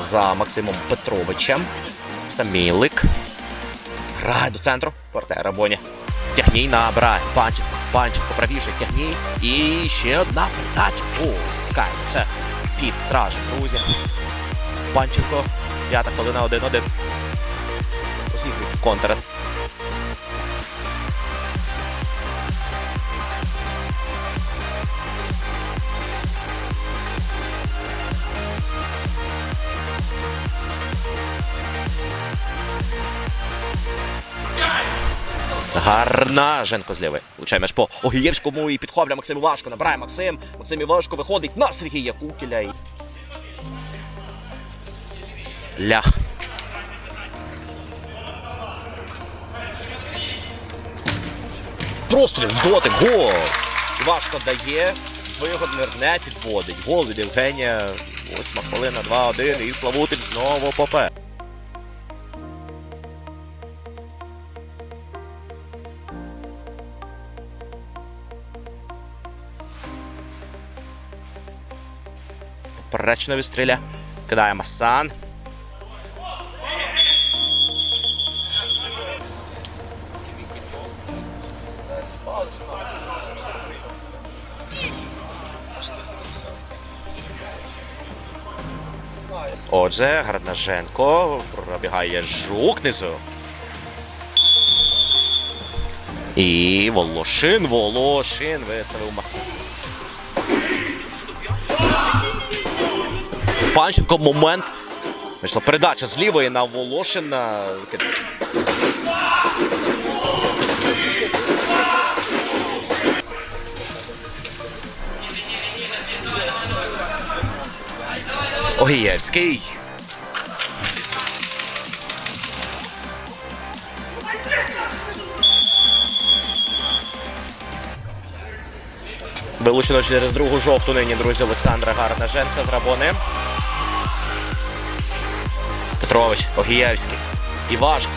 За Максимом Петровичем. Самілик. Грає до центру. Портера Боні. Тягній набирає. Панченко. Панченко правіше тягній. І ще одна передача. О, скай. Це під стражем, друзі. Панченко. П'ята хвилина 1-1. Розігрують в контр. Гарна Женко з лівої. Влучає м'яч по Огієвському і підхоплює Максим Івашко. Набирає Максим. Максим Івашко виходить на Сергія Кукіля. І... Лях. Простріл з. Гол. Івашко дає. Вигоднер не підводить. Гол від Євгенія. Восьма хвилина, 2-1. І Славутич знову попе. Поперечно відстріля. Кидає Масан. Отже, Граднаженко пробігає жук низу. І Волошин, Волошин виставив Масан. Панченко момент. Вийшла передача з лівої на Волошина. Огієвський. Вилучено через другу жовту нині, друзі, Олександра Гарнаженка з Рабони. Петрович, Огієвський. Івашко.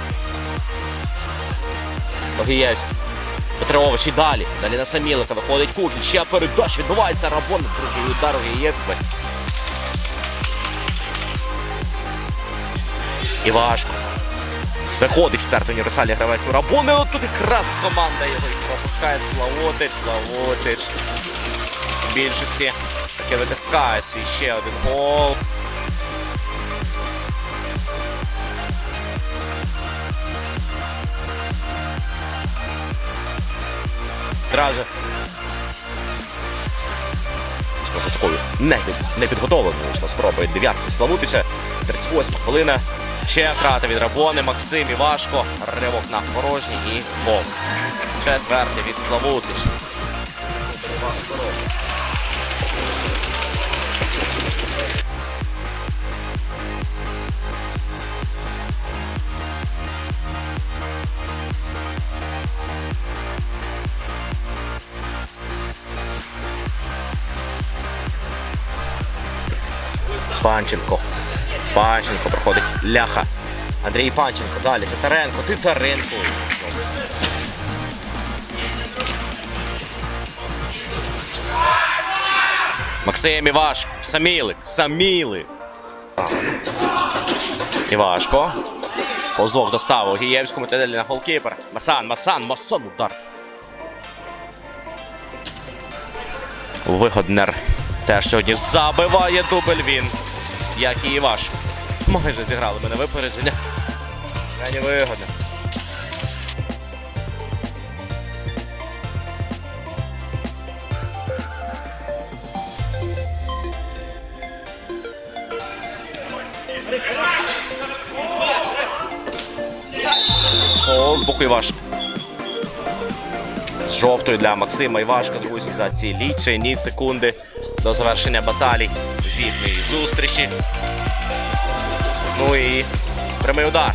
Огієвський. Петрович і далі. Далі на Самілика виходить Кукіль. Ще передача відбувається Рабон. Другий удар Огієвський. Івашко. Виходить четвертий універсальний гравець у Рабони. От тут якраз команда його і пропускає Славотич. Славотич. В більшості таки витискає свій ще один гол. Одразу. Скажу такою не, непідготовленою вийшла спроба від дев'ятки Славутича. 38 хвилина. Ще втрата від Рабони, Максим Івашко. Ривок на порожній і гол. Четвертий від Славутича. Панченко. Панченко проходить ляха. Андрій Панченко. Далі. Титаренко. Титаренко. Максим Івашко. Самілик. Самілик. Івашко. Повзлов доставив Гієвському та на голкіпер. Масан, Масан, Масан удар. Вигоднер теж сьогодні забиває дубль він. Як і Івашко. Майже зіграли мене випередження. Крайні вигодно. Гол з боку Івашка. З жовтою для Максима Івашка, друзі, за ці лічені секунди до завершення баталій звітної зустрічі. Ну і прямий удар.